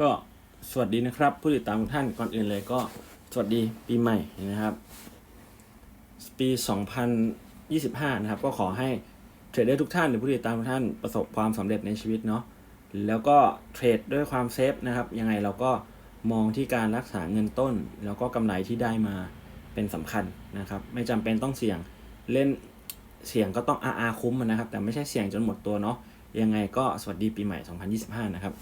ก็สวัสดีนะครับ ผู้ติดตามทุกท่านก่อนอื่นเลยก็สวัสดีปีใหม่นะครับ ปี 2025 นะครับ ก็ขอให้เทรดเดอร์ทุกท่านหรือผู้ติดตามทุกท่านประสบความสำเร็จในชีวิตเนาะแล้วก็เทรดด้วยความเซฟนะครับ ยังไงเราก็มองที่การรักษาเงินต้น แล้วก็กำไรที่ได้มาเป็นสำคัญนะครับ ไม่จำเป็นต้องเสี่ยงเล่นเสี่ยงก็ต้องอาอาคุ้มนะครับ แต่ไม่ใช่เสี่ยงจนหมดตัวเนาะยังไงก็สวัสดีปีใหม่ 2025 นะครับ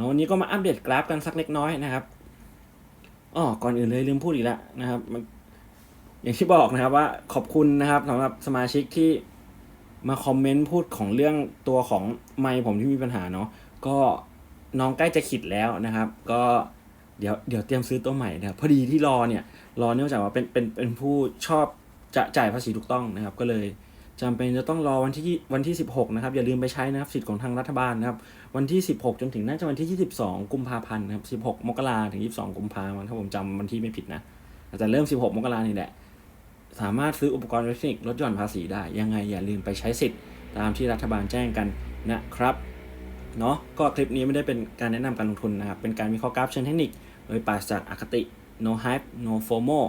นอะวันนี้ก็มาอัปเดตกราฟกันสักเล็กน้อยนะครับอ๋อก่อนอื่นเลยลืมพูดอีกแล้วนะครับมันอย่างที่บอกนะครับว่าขอบคุณนะครับสำหรับสมาชิกที่มาคอมเมนต์พูดของเรื่องตัวของไมค์ผมที่มีปัญหาเนาะก็น้องใกล้จะขิดแล้วนะครับ ก็เดี๋ยวเดี๋ยวเตรียมซื้อตัวใหม่นะครับพอดีที่รอเนี่ยรอเนื่องจากว่าเป็นเป็นเป็นผู้ชอบจะจ่ายภาษีถูกต้องนะครับ ก็เลย จำเป็นจะต้องรอวันที่วันที่ 16 นะครับ อย่าลืมไปใช้นะครับสิทธิ์ของทางรัฐบาลนะครับ วันที่ 16 จนถึงน่าจะวันที่ 22 กุมภาพันธ์นะครับ 16 มกราถึง 22 กุมภาพันธ์ถ้าผมจำวันที่ไม่ผิดนะแต่เริ่ม 16 มกรานี่แหละ สามารถซื้ออุปกรณ์อิเล็กทรอนิกส์ลดหย่อนภาษีได้ ยังไงอย่าลืมไปใช้สิทธิ์ตามที่รัฐบาลแจ้งกันนะครับเนาะก็คลิปนี้ไม่ได้เป็นการแนะนำการลงทุนนะครับเป็นการวิเคราะห์กราฟเชิงเทคนิค โดยปราศจากอคติ no hype no FOMO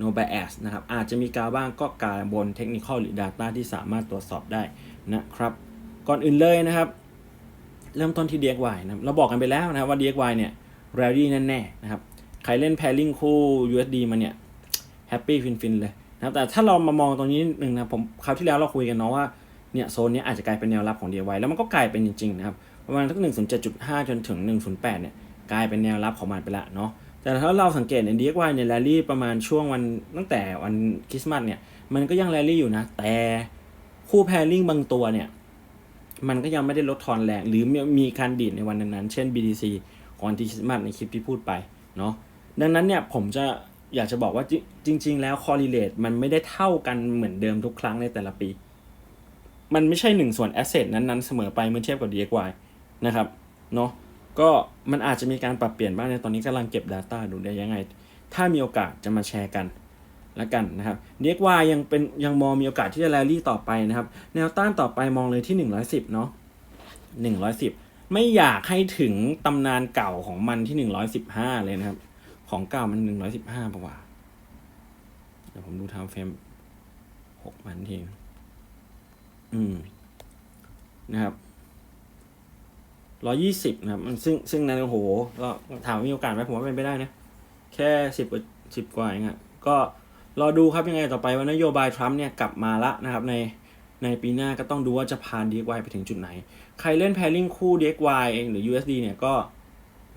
no bias นะครับ อาจจะมีกาวบ้างก็กาบนเทคนิคหรือ Data ที่สามารถตรวจสอบได้นะครับ ก่อนอื่นเลยนะครับ เริ่มต้นที่ DXY นะครับเราบอกกันไปแล้วนะครับว่า DXY เนี่ย rally แน่ๆนะครับ ใครเล่น pairing คู่ USD มาเนี่ยแฮปปี้ฟินๆเลยนะครับ แต่ถ้าเรามามองตรงนี้นิดนึงนะผมคราวที่แล้วเราคุยกันเนาะว่าเนี่ยโซนนี้อาจจะกลายเป็นแนวรับของ DXY แล้วมันก็กลายเป็นจริงๆนะครับประมาณทั้ง107.5 จนถึง 108 เนี่ยกลายเป็นแนวรับของมันไปละเนาะ แต่ถ้าเราสังเกตใน DXY เนี่ยแรลลี่ประมาณช่วงวันตั้งแต่วันคริสต์มาสเนี่ย มันก็ยังแรลลี่อยู่นะ แต่คู่แพริ่งบางตัวเนี่ย มันก็ยังไม่ได้ลดทอนแรง หรือมีการดีดในวันนั้นๆเช่น BTC ของวันที่คริสต์มาสในคลิปที่พูดไปเนาะดังนั้นเนี่ยผมจะอยากจะบอกว่าจริง ๆ แล้ว correlate มันไม่ได้เท่ากันเหมือนเดิมทุกครั้งในแต่ละปี มันไม่ใช่หนึ่งส่วน asset นั้นๆ เสมอไปเมื่อเทียบกับ DXY นะครับ เนาะ ก็มันอาจจะมีการปรับเปลี่ยนบ้างในตอนนี้กำลังเก็บ Data ดูได้ยังไง ถ้ามีโอกาสจะมาแชร์กันแล้วกันนะครับ DXY ยังเป็นยังมองมีโอกาสที่จะแรลลี่ต่อไปนะครับ แนวต้านต่อไปมองเลยที่ 110 เนาะ110 ไม่อยากให้ถึงตำนานเก่าของมันที่ 115 เลยนะครับ ของเก่ามัน 115ป่าวะเดี๋ยวผมดูไทม์เฟรม6มันทีอืมนะครับ ร้อยี่สิบนะครับ มันซึ่งซึ่งนั้นโอ้โห ก็ถามว่ามีโอกาสไหมผมว่าเป็นไปได้นะ แค่สิบกว่าสิบกว่าเองอะก็รอดูครับยังไงต่อไปว่านโยบายทรัมป์เนี่ยกลับมาละนะครับในในปีหน้าก็ต้องดูว่าจะพา DXY ไปถึงจุดไหน ใครเล่น pairing คู่ DXY เองหรือ USD เนี่ยก็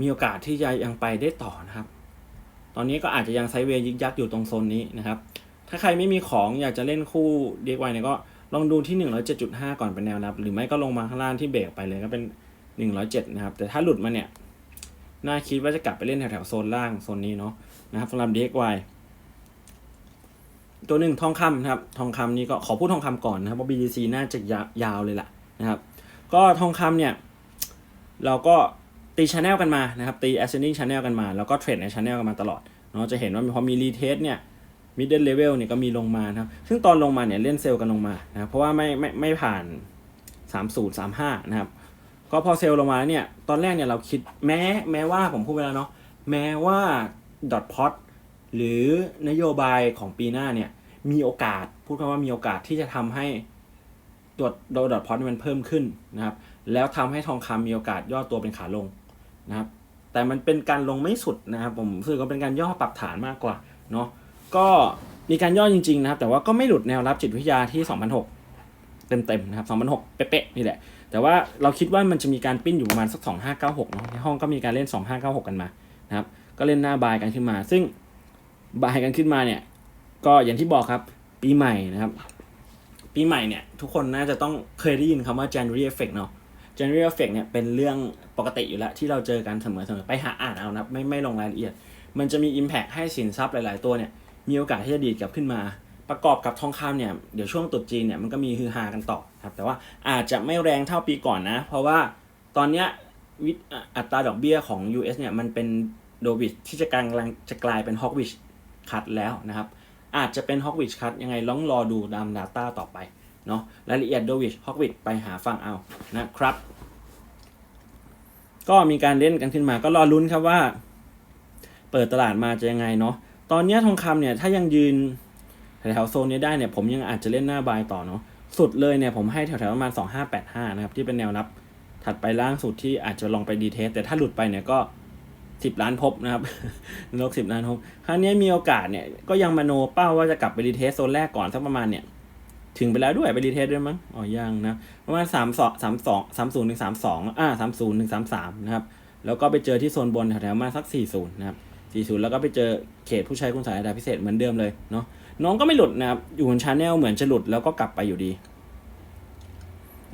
มีโอกาสที่จะยังไปได้ต่อนะครับ ตอนนี้ก็อาจจะยังไซเวย์ยึกยักอยู่ตรงโซนนี้นะครับ ถ้าใครไม่มีของอยากจะเล่นคู่ DXY เนี่ยก็ลองดูที่ 107.5 ก่อนเป็นแนวรับ หรือไม่ก็ลงมาข้างล่างที่เบรกไปเลยก็เป็น 107 นะครับ แต่ถ้าหลุดมาเนี่ย น่าคิดว่าจะกลับไปเล่นแถวๆโซนล่างโซนนี้เนาะนะครับสำหรับ DXY ตัวหนึ่งทองคำนะครับ ทองคำนี่ก็ขอพูดทองคำก่อนนะครับเพราะ BTC น่าจะยาวเลยล่ะนะครับ ก็ทองคำเนี่ย เราก็ตีช anel กันมานะครับ ตี ascending channel กันมา แล้วก็เทรดใน channel กันมาตลอดเนาะจะเห็นว่าพอมี retest เนี่ย middle level เนี่ยก็มีลงมานะครับ ซึ่งตอนลงมาเนี่ยเล่นเซลล์กันลงมานะครับเพราะว่าไม่ไม่ไม่ผ่าน 30 35 นะครับ ก็พอเซลล์ลงมาเนี่ยตอนแรกเนี่ยเราคิดแม้แม้ว่าผมพูดไปแล้วเนาะแม้ว่า dot pot หรือนโยบายของปีหน้าเนี่ยมีโอกาสพูดคำว่ามีโอกาสที่จะทำให้ตัวดอทพอตมันเพิ่มขึ้นนะครับ แล้วทำให้ทองคำมีโอกาสย่อตัวเป็นขาลงนะครับ แต่มันเป็นการลงไม่สุดนะครับผมรู้สึกว่าเป็นการย่อปรับฐานมากกว่าเนาะก็มีการย่อจริงๆนะครับ แต่ว่าก็ไม่หลุดแนวรับจิตวิทยาที่ 2006 เต็มๆนะครับ 2006 เป๊ะๆนี่แหละ แต่ว่าเราคิดว่ามันจะมีการปิ้นอยู่ประมาณสัก 2596เนาะในห้องก็มีการเล่น 2596 กันมานะครับ ก็เล่นหน้าบายกันขึ้นมา ซึ่งบายกันขึ้นมาเนี่ย ก็อย่างที่บอกครับปีใหม่นะครับ ปีใหม่เนี่ย ทุกคนน่าจะต้องเคยได้ยินคำว่า January effect เนาะ January effect เนี่ยเป็นเรื่องปกติอยู่แล้วที่เราเจอกันเสมอๆไปหาอ่านเอานะไม่ไม่ลงรายละเอียด มันจะมี impact ให้สินทรัพย์หลาย ๆ ตัวเนี่ยมีโอกาสที่จะดีดกลับขึ้นมา ประกอบกับทองคำเนี่ยเดี๋ยวช่วงตรุษจีนเนี่ยมันก็มีฮือฮากันต่อครับแต่ว่าอาจจะไม่แรงเท่าปีก่อนนะ เพราะว่าตอนเนี้ยวิอัตราดอกเบี้ยของ US เนี่ยมันเป็นโดวิชที่จะกลางจะกลายเป็นฮอกวิชคัดแล้วนะครับ อาจจะเป็นฮอกวิชคัดยังไงลองรอดูตาม Data ต่อไปเนาะรายละเอียดโดวิชฮอกวิชไปหาฟังเอานะครับ ก็มีการเล่นกันขึ้นมาก็รอลุ้นครับว่า เปิดตลาดมาจะยังไงเนาะตอนนี้ทองคำเนี่ยถ้ายังยืน แถวโซนนี้ได้เนี่ยผมยังอาจจะเล่นหน้าบายต่อเนาะสุดเลยเนี่ยผมให้แถวๆประมาณ 2585 นะครับ ที่เป็นแนวรับถัดไปล่างสุดที่อาจจะลองไปดีเทส แต่ถ้าหลุดไปเนี่ยก็ 10 ล้านพบนะครับนกสิบล้านพบครั้งนี้มีโอกาสเนี่ยก็ยังมาโนเป้าว่าจะกลับไปดีเทสโซนแรกก่อนสักประมาณเนี่ยถึงไปแล้วด้วยไปรีเทสด้วยมั้งอ๋อยังนะประมาณสามสองสามสองสามศูนย์หนึ่งสามสองอ่าสามศูนย์หนึ่งสามสามนะครับแล้วก็ไปเจอที่โซนบนแถวๆมาสักสี่ศูนย์นะครับสี่ศูนย์แล้วก็ไปเจอเขตผู้ใช้คุณสายอาดาพิเศษเหมือนเดิมเลยเนาะ น้องก็ไม่หลุดนะครับ อยู่บนชาแนลเหมือนจะหลุดแล้วก็กลับไปอยู่ดี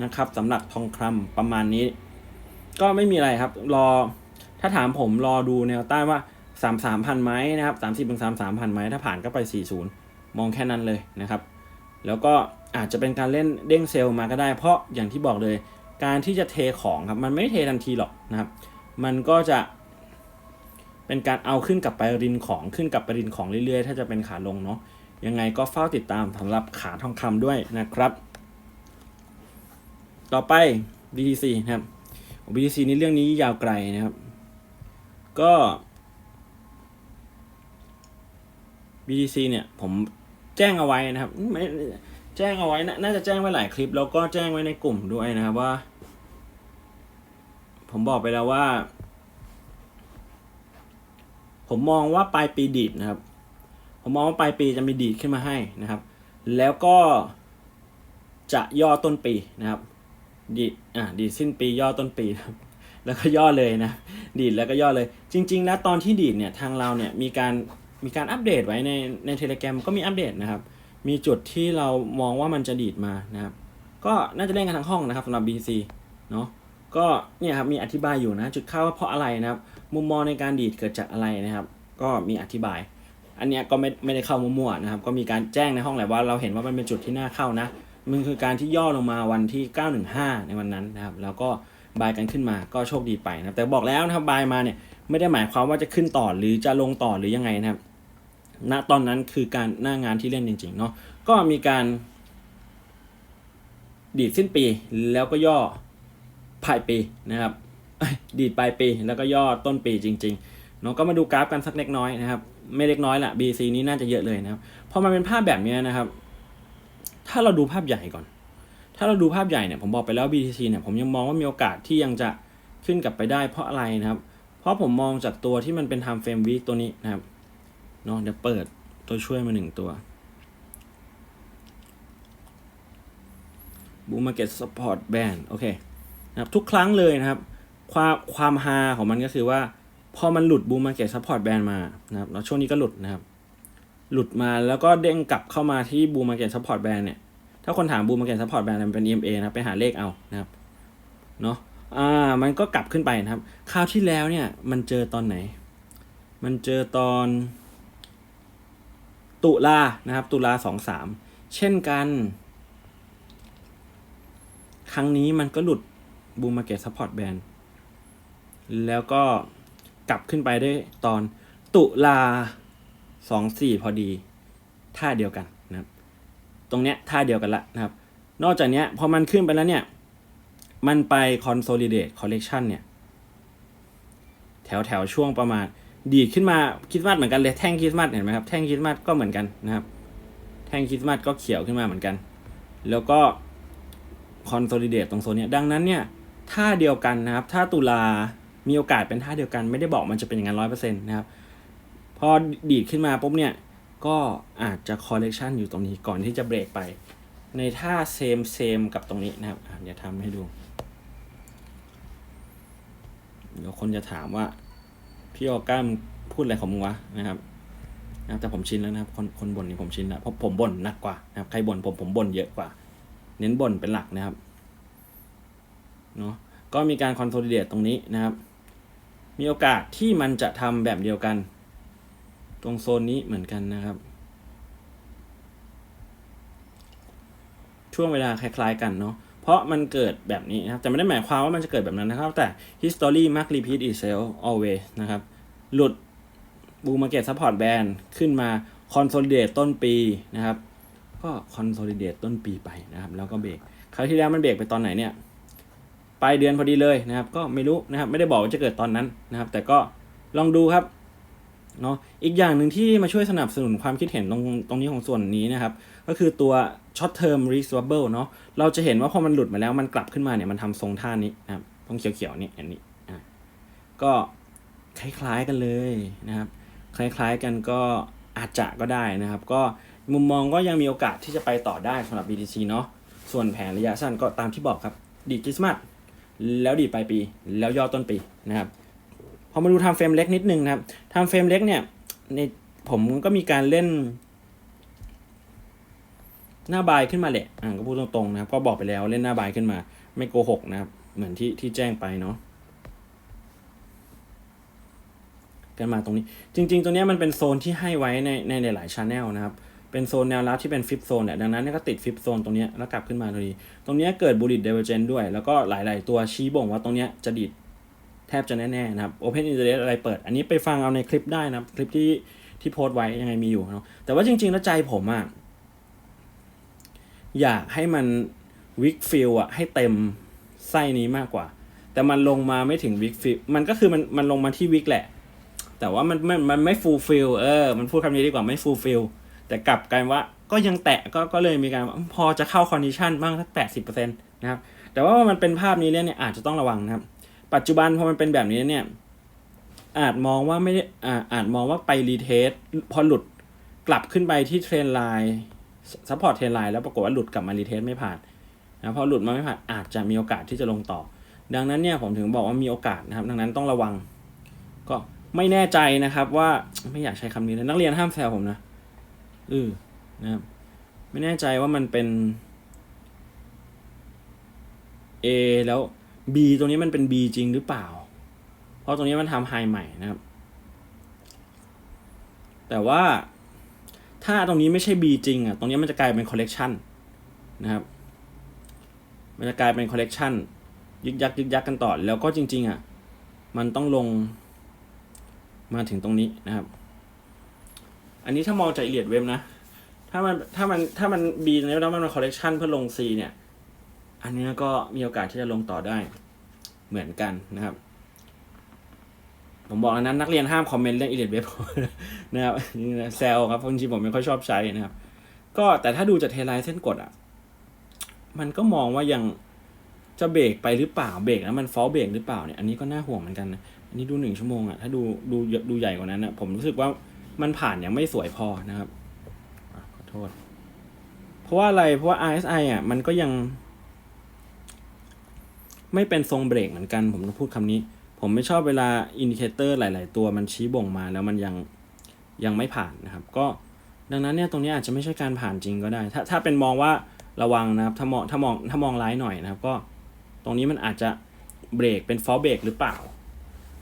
นะครับสำหรับทองคำประมาณนี้ ก็ไม่มีอะไรครับ รอถ้าถามผมรอดูแนวต้านว่าสามสามพันไหมนะครับสามสิบถึงสามสามพันไหมถ้าผ่านก็ไปสี่ศูนย์มองแค่นั้นเลยนะครับ แล้วก็อาจจะเป็นการเล่นเด้งเซลล์มาก็ได้ เพราะอย่างที่บอกเลย การที่จะเทของครับ มันไม่เททันทีหรอกนะครับ มันก็จะ เป็นการเอาขึ้นกลับไปรินของขึ้นกลับไปรินของเรื่อยๆ ถ้าจะเป็นขาลงเนาะ ยังไงก็เฝ้าติดตามสำหรับขาทองคำด้วยนะครับ ต่อไป BTC นะครับ BTC นี่เรื่องนี้ยาวไกลนะครับ ก็ BTC เนี่ยผมแจ้งเอาไว้นะครับไม่แจ้งเอาไว้น่าจะแจ้งไว้หลายคลิป แล้วก็แจ้งไว้ในกลุ่มด้วยนะครับว่า ผมบอกไปแล้วว่า ผมมองว่าปลายปีดีดนะครับ ผมมองว่าปลายปีจะมีดีดขึ้นมาให้นะครับ แล้วก็จะย่อต้นปีนะครับ ดีอ่าดีสิ้นปีย่อต้นปีนะครับแล้วก็ย่อเลยนะ ดีดแล้วก็ย่อเลย จริง ๆ แล้วตอนที่ดีดเนี่ยทางเราเนี่ยมีการมีการอัปเดตไว้ในในเทเลแกรมก็มีอัปเดตนะครับ มีจุดที่เรามองว่ามันจะดีดมานะครับ ก็น่าจะเล่นกันทั้งห้องนะครับสำหรับ BC เนาะก็เนี่ยครับมีอธิบายอยู่นะ จุดเข้าว่าเพราะอะไรนะครับ มุมมองในการดีดเกิดจากอะไรนะครับ ก็มีอธิบาย อันเนี้ยก็ไม่ไม่ได้เข้ามั่วๆนะครับ ก็มีการแจ้งในห้องแหละว่าเราเห็นว่ามันเป็นจุดที่น่าเข้านะ มันคือการที่ย่อลงมาวันที่ 915 ในวันนั้นนะครับ แล้วก็บายกันขึ้นมาก็โชคดีไปนะครับ แต่บอกแล้วนะครับบายมาเนี่ยไม่ได้หมายความว่าจะขึ้นต่อหรือจะลงต่อหรือยังไงนะครับ ณ ตอนนั้นคือการหน้างานที่เล่นจริงๆเนาะ ก็มีการ ดีดสิ้นปีแล้วก็ย่อปลายปีนะครับ ดีดปลายปีแล้วก็ย่อต้นปีจริงๆเนาะก็มาดูกราฟกันสักเล็กน้อยนะครับ ไม่เล็กน้อยละ BC นี้น่าจะเยอะเลยนะครับพอมันเป็นภาพแบบนี้นะครับ ถ้าเราดูภาพใหญ่ก่อน ถ้าเราดูภาพใหญ่เนี่ยผมบอกไปแล้ว BTC เนี่ยผมยังมองว่ามีโอกาสที่ยังจะขึ้นกลับไปได้เพราะอะไรนะครับ เพราะผมมองจากตัวที่มันเป็น time frame week ตัวนี้นะครับเนาะเดี๋ยวเปิดตัวช่วยมาหนึ่งตัวบูมาเก็ตสปอร์ตแบนโอเคนะครับทุกครั้งเลยนะครับ ความความฮาของมันก็คือว่า พอมันหลุดบูมาเก็ตสปอร์ตแบนมานะครับแล้วช่วงนี้ก็หลุดนะครับ หลุดมาแล้วก็เด้งกลับเข้ามาที่บูมาเก็ตสปอร์ตแบนเนี่ย ถ้าคนถามบูมาเก็ตสปอร์ตแบนมันเป็น EMA นะครับไปหาเลขเอานะครับเนาะอ่ามันก็กลับขึ้นไปนะครับ คราวที่แล้วเนี่ยมันเจอตอนไหน มันเจอตอน ตุลานะครับ ตุลาสองสามเช่นกัน ครั้งนี้มันก็หลุดบูมมาเก็ตซัพพอร์ตแบนแล้วก็ กลับขึ้นไปได้ตอนตุลาสองสี่พอดีท่าเดียวกันนะครับ ตรงเนี้ยท่าเดียวกันละนะครับ นอกจากเนี้ยพอมันขึ้นไปแล้วเนี่ย มันไป consolidate collection เนี่ย แถวแถวช่วงประมาณ ดีดขึ้นมาคริสต์มาสเหมือนกันเลยแท่งคริสต์มาสเห็นไหมครับ แท่งคริสต์มาสก็เหมือนกันนะครับ แท่งคริสต์มาสก็เขียวขึ้นมาเหมือนกัน แล้วก็คอนโซลิเดตตรงโซนเนี้ยดังนั้นเนี่ยท่าเดียวกันนะครับ ถ้าตุลา มีโอกาสเป็นท่าเดียวกัน ไม่ได้บอกมันจะเป็นอย่างนั้นร้อยเปอร์เซ็นต์นะครับ พอดีดขึ้นมาปุ๊บเนี่ย ก็อาจจะคอลเลกชันอยู่ตรงนี้ก่อนที่จะเบรกไป ในท่าเซมเซมกับตรงนี้นะครับเดี๋ยวทำให้ดู เดี๋ยวคนจะถามว่า พี่ออก้ามพูดอะไรของมึงวะนะครับนะแต่ผมชินแล้วนะครับ คนคนบ่นนี่ผมชินแล้วเพราะผมบ่นหนักกว่านะครับใครบ่นผมผมบ่นเยอะกว่า เน้นบ่นเป็นหลักนะครับเนาะก็มีการคอนโซลิเดตตรงนี้นะครับ มีโอกาสที่มันจะทำแบบเดียวกัน ตรงโซนนี้เหมือนกันนะครับ ช่วงเวลาคล้าย ๆ กันเนาะเพราะมันเกิดแบบนี้นะครับแต่ไม่ได้หมายความว่ามันจะเกิดแบบนั้นนะครับ แต่ history mark repeat itself always นะครับ หลุดบูมาเก็ตซัพพอร์ตแบนขึ้นมา consolidate ต้นปีนะครับ ก็ consolidate ต้นปีไปนะครับ แล้วก็เบรกคราวที่แล้วมันเบรกไปตอนไหนเนี่ย ปลายเดือนพอดีเลยนะครับ ก็ไม่รู้นะครับไม่ได้บอกว่าจะเกิดตอนนั้นนะครับ แต่ก็ลองดูครับเนาะอีกอย่างหนึ่งที่มาช่วยสนับสนุนความคิดเห็นตรงตรงนี้ของส่วนนี้นะครับ ก็คือตัว short term risk swabble เนาะเราจะเห็นว่าพอมันหลุดมาแล้วมันกลับขึ้นมาเนี่ยมันทำทรงท่านี้นะครับตรงเขียวๆนี่อันนี้อะก็คล้ายๆกันเลยนะครับ คล้ายๆกันก็อาจจะก็ได้นะครับ ก็มุมมองก็ยังมีโอกาสที่จะไปต่อได้สำหรับ BTC เนาะส่วนแผนระยะสั้นก็ตามที่บอกครับดีคริสต์มาส แล้วดีดปลายปี แล้วย่อต้นปีนะครับพอมาดูทำเฟรมเล็กนิดนึงนะครับทำเฟรมเล็กเนี่ยในผมก็มีการเล่น หน้าบายขึ้นมาแหละอ่าก็พูดตรงๆนะครับ ก็บอกไปแล้วเล่นหน้าบายขึ้นมา ไม่โกหกนะครับ เหมือนที่ที่แจ้งไปเนาะกันมาตรงนี้ จริง ๆ ตัวนี้มันเป็นโซนที่ให้ไว้ในในหลายๆชาแนลนะครับ เป็นโซนแนวรับที่เป็นฟิปโซนเนี่ยดังนั้นก็ติดฟิปโซนตรงนี้แล้วกลับขึ้นมาตรงนี้ตรงนี้เกิดบูลิตเดเวอร์เจนด้วย แล้วก็หลาย ๆ ตัวชี้บ่งว่าตรงนี้จะดีดแทบจะแน่ ๆ นะครับ Open Internet อะไรเปิด อันนี้ไปฟังเอาในคลิปได้นะครับคลิปที่ที่โพสต์ไว้ยังไงมีอยู่เนาะแต่ว่าจริง ๆ แล้วใจผมอะอยากให้มันวิกฟิลอะให้เต็มไส้นี้มากกว่า แต่มันลงมาไม่ถึงวิกฟิลมันก็คือมันมันลงมาที่วิกแหละ แต่ว่ามันมันมันไม่ฟูลฟิลเออ มันพูดคำนี้ดีกว่าไม่ฟูลฟิล แต่กลับกลายว่าก็ยังแตะก็ก็เลยมีการว่าพอจะเข้าคอนดิชันบ้างสักแปดสิบเปอร์เซ็นต์นะครับแต่ว่ามันเป็นภาพนี้เนี่ยอาจจะต้องระวังนะครับ ปัจจุบันพอมันเป็นแบบนี้เนี่ยอาจมองว่าไม่ได้อ่าอาจมองว่าไปรีเทสพอหลุดกลับขึ้นไปที่เทรนไลน์ซัพพอร์ตเทรนไลน์แล้วปรากฏว่าหลุดกลับมารีเทสไม่ผ่านนะพอหลุดมาไม่ผ่านอาจจะมีโอกาสที่จะลงต่อ ดังนั้นเนี่ยผมถึงบอกว่ามีโอกาสนะครับ ดังนั้นต้องระวัง ก็ไม่แน่ใจนะครับว่าไม่อยากใช้คำนี้นะนักเรียนห้ามแซวผมนะ เออนะครับ ไม่แน่ใจว่ามันเป็น A แล้ว B ตรงนี้มันเป็น B จริงหรือเปล่า เพราะตรงนี้มันทำไฮใหม่นะครับ แต่ว่าถ้าตรงนี้ไม่ใช่ B จริงอะ ตรงนี้มันจะกลายเป็นคอลเลกชันนะครับ มันจะกลายเป็นคอลเลกชันยึกยักยึกยักกันต่อ แล้วก็จริง ๆ อะ มันต้องลงมาถึงตรงนี้นะครับ อันนี้ถ้ามองจากเอียดเว็บนะ ถ้ามันถ้ามันถ้ามัน B ตรงนี้แล้วมันเป็นคอลเลกชันเพื่อลง C เนี่ย อันนี้ก็มีโอกาสที่จะลงต่อได้เหมือนกันนะครับ ผมบอกแล้วนั้นนักเรียนห้ามคอมเมนต์เรื่องอีเลียดเว็บนะครับแซวครับเพราะจริงๆผมไม่ค่อยชอบใช้นะครับ ก็แต่ถ้าดูจากเทไลน์เส้นกดอะ มันก็มองว่ายังจะเบรกไปหรือเปล่าเบรกแล้วมันฟอลเบรกหรือเปล่าเนี่ยอันนี้ก็น่าห่วงเหมือนกันนะอันนี้ดูหนึ่งชั่วโมงอะถ้าดูดูดูใหญ่กว่านั้นอะผมรู้สึกว่า มันผ่านยังไม่สวยพอนะครับอขอโทษ เพราะว่าอะไร เพราะว่า RSI อะ มันก็ยัง ไม่เป็นทรงเบรกเหมือนกัน ผมต้องพูดคำนี้ ผมไม่ชอบเวลาอินดิเคเตอร์หลาย ๆ ตัวมันชี้บ่งมาแล้วมันยังยังไม่ผ่านนะครับ ก็ดังนั้นเนี่ยตรงนี้อาจจะไม่ใช่การผ่านจริงก็ได้ ถ้าถ้าเป็นมองว่าระวังนะครับ ถ้ามองถ้ามองถ้ามองร้ายหน่อยนะครับ ก็ตรงนี้มันอาจจะเบรกเป็นฟอลเบรกหรือเปล่า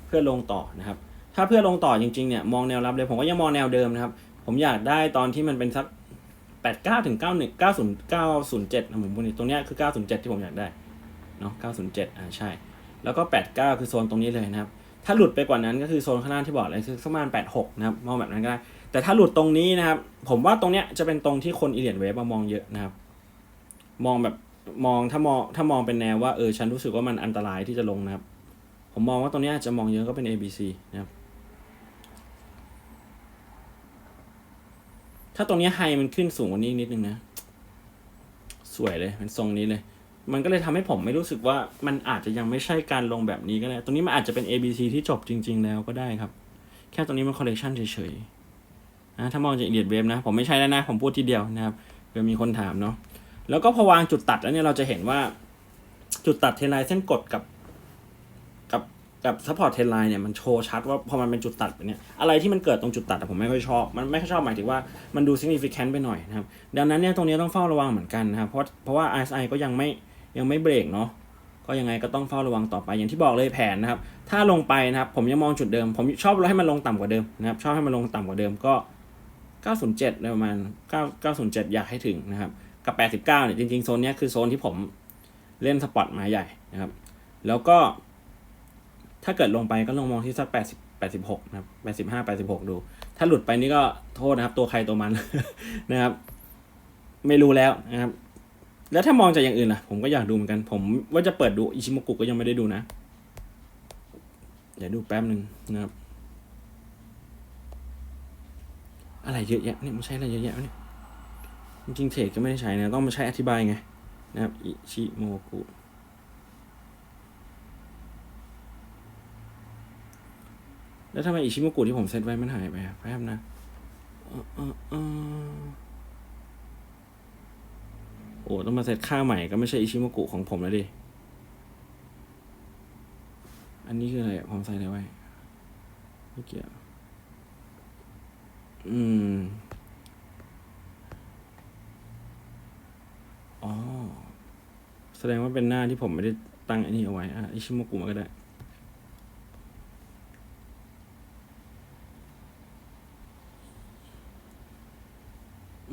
เพื่อลงต่อนะครับ ถ้าเพื่อลงต่อจริงๆเนี่ยมองแนวรับเลยผมก็ยังมองแนวเดิมนะครับ ผมอยากได้ตอนที่มันเป็นสักแปดเก้าถึงเก้าหนึ่งเก้าศูนย์เก้าศูนย์เจ็ดผมพูดตรงเนี้ยคือเก้าศูนย์เจ็ดที่ผมอยากได้เนาะ907อ่าใช่ แล้วก็89คือโซนตรงนี้เลยนะครับ ถ้าหลุดไปกว่านั้นก็คือโซนข้างล่างที่บอกเลยคือประมาณ86นะครับมองแบบนั้นก็ได้ แต่ถ้าหลุดตรงนี้นะครับ ผมว่าตรงเนี้ยจะเป็นตรงที่คนอีเลียนเวฟมามองเยอะนะครับ มองแบบมองถ้ามองถ้ามองเป็นแนวว่าเออฉันรู้สึกว่ามันอันตรายที่จะลงนะครับ ผมมองว่าตรงเนี้ยจะมองเยอะก็เป็น ABC นะครับ ถ้าตรงนี้ไฮมันขึ้นสูงกว่านี้นิดนึงนะ สวยเลยเป็นทรงนี้เลย มันก็เลยทำให้ผมไม่รู้สึกว่ามันอาจจะยังไม่ใช่การลงแบบนี้ก็ได้ ตรงนี้มันอาจจะเป็น ABC ที่จบจริง ๆ แล้วก็ได้ครับ แค่ตรงนี้มันคอลเลกชันเฉยๆนะถ้ามองจากเดียดเวฟนะ ผมไม่ใช่แล้วนะ ผมพูดทีเดียวนะครับเผื่อมีคนถามเนาะแล้วก็พอวางจุดตัดแล้วเนี่ยเราจะเห็นว่าจุดตัดเทไลเส้นกดกับ กับกับซัพพอร์ตเทนไลน์เนี่ยมันโชว์ชัดว่าพอมันเป็นจุดตัดแบบเนี้ยอะไรที่มันเกิดตรงจุดตัดผมไม่ค่อยชอบ มันไม่ค่อยชอบหมายถึงว่ามันดู significant ไปหน่อยนะครับ ดังนั้นเนี่ยตรงนี้ต้องเฝ้าระวังเหมือนกันนะครับ เพราะเพราะว่า RSI ก็ยังไม่ยังไม่เบรกเนาะก็ยังไงก็ต้องเฝ้าระวังต่อไปอย่างที่บอกเลยแผนนะครับ ถ้าลงไปนะครับ ผมยังมองจุดเดิม ผมชอบให้มันลงต่ำกว่าเดิมนะครับ ชอบให้มันลงต่ำกว่าเดิมก็ 907ประมาณ9 907 อยากให้ถึงนะครับ กับ 89เนี่ยจริงๆโซนนี้ยคือโซนที่ผมเล่นสปอตมาใหญ่นะครับ แล้วก็ ถ้าเกิดลงไปก็ลองมองที่สัก80 86นะครับ85 86ดู ถ้าหลุดไปนี่ก็โทษนะครับ ตัวใครตัวมันนะครับ ไม่รู้แล้วนะครับ แล้วถ้ามองจากอย่างอื่นล่ะ ผมก็อยากดูเหมือนกัน ผมว่าจะเปิดดูอิชิโมกุก็ยังไม่ได้ดูนะ เดี๋ยวดูแป๊บหนึ่งนะครับ อะไรเยอะแยะเนี่ยมันใช้อะไรเยอะแยะวะเนี่ยจริงๆเทรดก็ไม่ได้ใช้นะ ต้องมาใช้อธิบายไงนะครับ อิชิโมกุ แล้วทำไมอิชิโมกุที่ผมเซตไว้มันหายไปแป๊บนะออเอ่อเอ่อโอ้ต้องมาเซตค่าใหม่ก็ไม่ใช่อิชิโมกุของผมแล้วดิ อันนี้คืออะไรผมใส่อะไรไว้ไม่เกี่ยว อืม อ๋อ แสดงว่าเป็นหน้าที่ผมไม่ได้ตั้งอันนี้เอาไว้อะอิชิโมกุมาก็ได้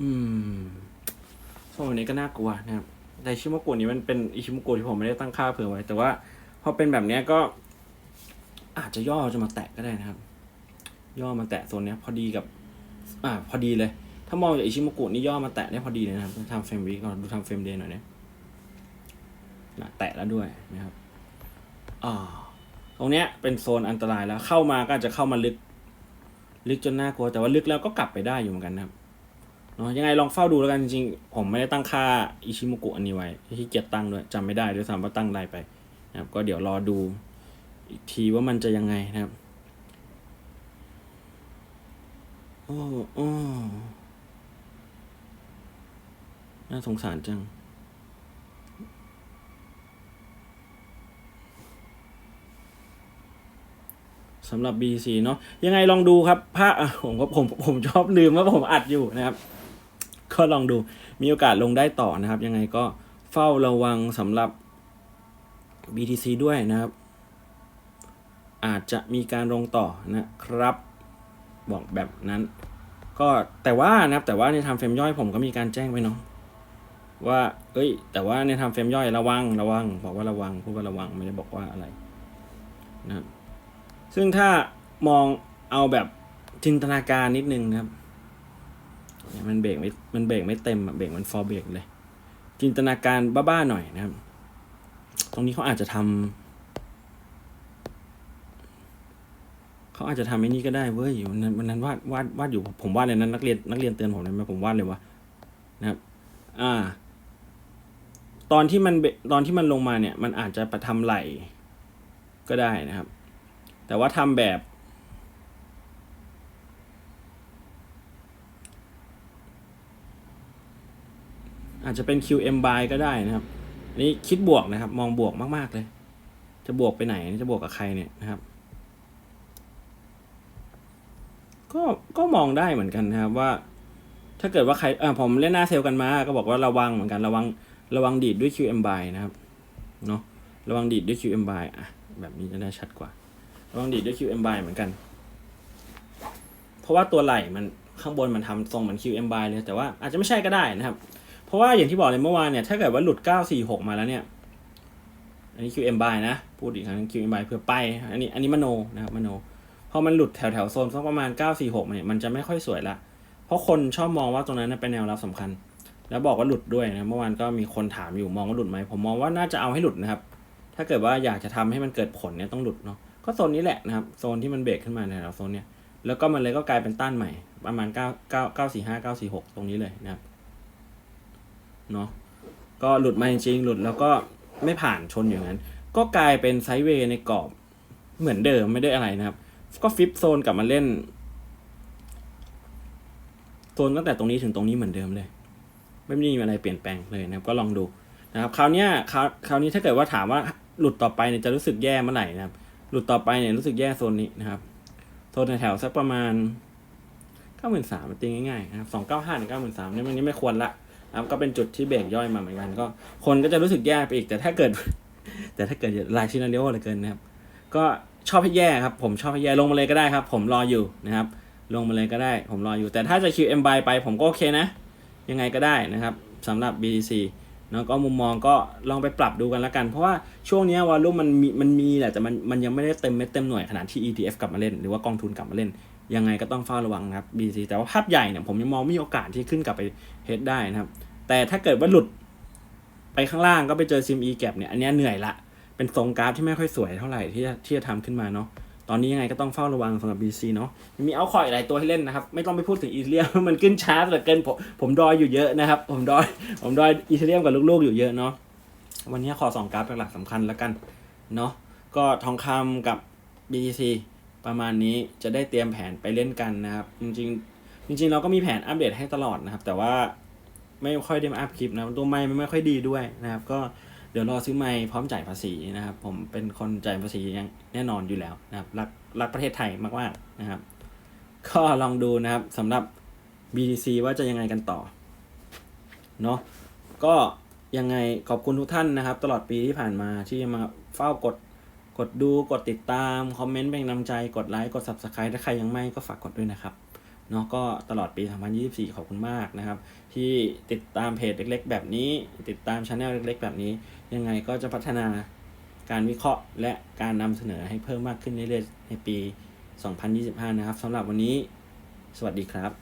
อืมโซนนี้ก็น่ากลัวนะครับแต่อิชิโมกุนี้มันเป็นอิชิโมกุที่ผมไม่ได้ตั้งค่าเผื่อไว้ แต่ว่าพอเป็นแบบเนี้ยก็ อาจจะย่อจะมาแตะก็ได้นะครับ ย่อมาแตะโซนเนี้ย พอดีกับ อ่า พอดีเลย ถ้ามองจากอิชิโมกุนี่ย่อมาแตะได้พอดีเลยนะครับทำเฟรมวีก่อนดูทำเฟรมเดย์หน่อยเนี่ยนะแตะแล้วด้วยนะครับอ่าตรงเนี้ยเป็นโซนอันตรายแล้ว เข้ามาก็จะเข้ามาลึก ลึกจนน่ากลัวแต่ว่าลึกแล้วก็กลับไปได้อยู่เหมือนกันนะครับ เนาะยังไงลองเฝ้าดูแล้วกันจริงๆ ผมไม่ได้ตั้งค่าอิชิโมกุอันนี้ไว้ที่เกียจตั้งด้วยจำไม่ได้ด้วยซ้ำว่าตั้งได้ไปนะครับ ก็เดี๋ยวรอดูอีกทีว่ามันจะยังไงนะครับโอ้โอ้น่าสงสารจังสำหรับ BC เนาะยังไงลองดูครับภาพอะผมผมผมชอบลืมว่าผมอัดอยู่นะครับ ก็ลองดูมีโอกาสลงได้ต่อนะครับ ยังไงก็เฝ้าระวังสำหรับ BTC ด้วยนะครับ อาจจะมีการลงต่อนะครับ บอกแบบนั้น ก็แต่ว่านะครับแต่ว่าในทำเฟรมย่อยผมก็มีการแจ้งไว้เนาะว่า เอ้ย แต่ว่าในทำเฟรมย่อยระวังระวัง บอกว่าระวังพูดว่าระวังไม่ได้บอกว่าอะไรนะครับซึ่งถ้ามองเอาแบบจินตนาการนิดนึงนะครับ มันเบรกไม่ มันเบรกไม่เต็มอะเบรกมันฟอร์เบรกเลย จินตนาการบ้าๆหน่อยนะครับ ตรงนี้เขาอาจจะทำเขาอาจจะทำไอ้นี่ก็ได้เว้ยวันนั้นวันนั้นวาดวาดวาดอยู่ผมวาดเลยนั้นนักเรียนนักเรียนเตือนผมเลยไหมผมวาดเลยวะนะครับ อ่า ตอนที่มันเบตอนที่มันลงมาเนี่ย มันอาจจะประทำไหลก็ได้นะครับ แต่ว่าทำแบบ อาจจะเป็น QM buy ก็ได้นะครับ อันนี้คิดบวกนะครับ มองบวกมาก ๆ เลย จะบวกไปไหนจะบวกกับใครเนี่ยนะครับ ก็ก็มองได้เหมือนกันนะครับว่า ถ้าเกิดว่าใครอ่าผมเล่นหน้าเซลล์กันมา ก็บอกว่าระวังเหมือนกันระวังระวังดีดด้วย QM buy นะครับเนาะระวังดีดด้วย QM buy อะแบบนี้จะได้ชัดกว่า ระวังดีดด้วย QM buy เหมือนกัน เพราะว่าตัวไหล่มันข้างบนมันทำทรงเหมือน QM buy เลยแต่ว่าอาจจะไม่ใช่ก็ได้นะครับ ราะว่าอย่างที่บอกเลยเมื่อวานเนี่ยถ้าเกิดว่าหลุด 946 มาแล้วเนี่ย อันนี้ QM buy นะ พูดอีกครั้ง QM buy เพื่อไป อันนี้อันนี้มโนนะครับมโนพอมันหลุดแถวแถวโซนสักประมาณ 946เนี่ยมันจะไม่ค่อยสวยละ เพราะคนชอบมองว่าตรงนั้นเป็นแนวรับสำคัญ แล้วบอกว่าหลุดด้วยนะเมื่อวานก็มีคนถามอยู่มองว่าหลุดไหมผมมองว่าน่าจะเอาให้หลุดนะครับ ถ้าเกิดว่าอยากจะทำให้มันเกิดผลเนี่ยต้องหลุดเนาะก็โซนนี้แหละนะครับโซนที่มันเบรกขึ้นมาในแถวโซนเนี้ยแล้วก็มันเลยก็กลายเป็นต้านใหม่ประมาณ 9 9 9 4 5 9 4 6 ตรงนี้เลยนะครับ เนาะก็หลุดมาจริงๆหลุดแล้วก็ไม่ผ่านชนอย่างนั้น ก็กลายเป็นไซด์เวย์ในกรอบเหมือนเดิมไม่ได้อะไรนะครับ ก็ฟิปโซนกลับมาเล่นโซนตั้งแต่ตรงนี้ถึงตรงนี้เหมือนเดิมเลย ไม่มีอะไรเปลี่ยนแปลงเลยนะครับ ก็ลองดูนะครับคราวนี้คราวคราวนี้ถ้าเกิดว่าถามว่าหลุดต่อไปเนี่ยจะรู้สึกแย่เมื่อไหร่นะครับ หลุดต่อไปเนี่ยรู้สึกแย่โซนนี้นะครับโซนแถวๆสักประมาณเก้าหมื่นสามตีง่ายๆนะครับสองเก้าห้าถึงเก้าหมื่นสามเนี่ยมันนี่ไม่ควรละ ครับก็เป็นจุดที่เบรกย่อยมาเหมือนกันก็ คนก็จะรู้สึกแย่ไปอีก แต่ถ้าเกิด แต่ถ้าเกิดลายชินาเรียวอะไรเกินนะครับ ก็ชอบให้แย่ครับ ผมชอบให้แย่ลงมาเลยก็ได้ครับ ผมรออยู่นะครับ ลงมาเลยก็ได้ ผมรออยู่ แต่ถ้าจะ QM buy ไปผมก็โอเคนะ ยังไงก็ได้นะครับสำหรับ BTC เนาะก็มุมมองก็ลองไปปรับดูกันล้วกัน เพราะว่าช่วงนี้วอลลุ่มมันมีมันมีแหละแต่มันมันยังไม่ได้เต็มเม็ดเต็มหน่วยขนาดที่ ETF กลับมาเล่น หรือว่ากองทุนกลับมาเล่น ยังไงก็ต้องเฝ้าระวังนะครับ BTC แต่ว่าภาพใหญ่เนี่ยผมยังมองไม่มีโอกาสที่ขึ้นกลับไปเฮดได้นะครับ แต่ถ้าเกิดว่าหลุดไปข้างล่างก็ไปเจอซิม e แกเนี่ยอันนี้เหนื่อยละ เป็นทรงกราฟที่ไม่ค่อยสวยเท่าไหร่ที่จะที่จะทำขึ้นมาเนาะตอนนี้ยังไงก็ต้องเฝ้าระวังสำหรับ BC เนาะมีเอาคอยหลายตัวให้เล่นนะครับ ไม่ต้องไปพูดถึงอีเทเรียมมันขึ้นช้าเหลือเกินผมผมดอยอยู่เยอะนะครับ ผมดอย ผมดอยอีเทเรียมกับลูกๆอยู่เยอะเนาะวันนี้ขอสองกราฟหลักๆสำคัญแล้วกันเนาะก็ทองคำกับ BTC ประมาณนี้จะได้เตรียมแผนไปเล่นกันนะครับ จริงๆ จริง ๆ เราก็มีแผนอัปเดตให้ตลอดนะครับ แต่ว่าไม่ค่อยได้มาอัพคลิปนะตัวไม้ไม่ค่อยดีด้วยนะครับ ก็เดี๋ยวรอซื้อไม้พร้อมจ่ายภาษีนะครับ ผมเป็นคนจ่ายภาษีอย่างแน่นอนอยู่แล้วนะครับรักรักประเทศไทยมากๆนะครับ ก็ลองดูนะครับสำหรับ BTC ว่าจะยังไงกันต่อเนาะก็ยังไงขอบคุณทุกท่านนะครับ ตลอดปีที่ผ่านมาที่มาเฝ้ากด กดดูกดติดตาม คอมเมนต์เป็นกำลังใจกดไลค์กด Subscribe ถ้าใครยังไม่ก็ฝากกดด้วยนะครับเนาะก็ตลอดปี 2024 ขอบคุณมากนะครับ ที่ติดตามเพจเล็ก ๆ แบบนี้ ติดตามช anel เล็ก ๆ แบบนี้ ยังไงก็จะพัฒนาการวิเคราะห์ และการนำเสนอให้เพิ่มมากขึ้นเรื่อยๆในปี 2025 นะครับสำหรับวันนี้ สวัสดีครับ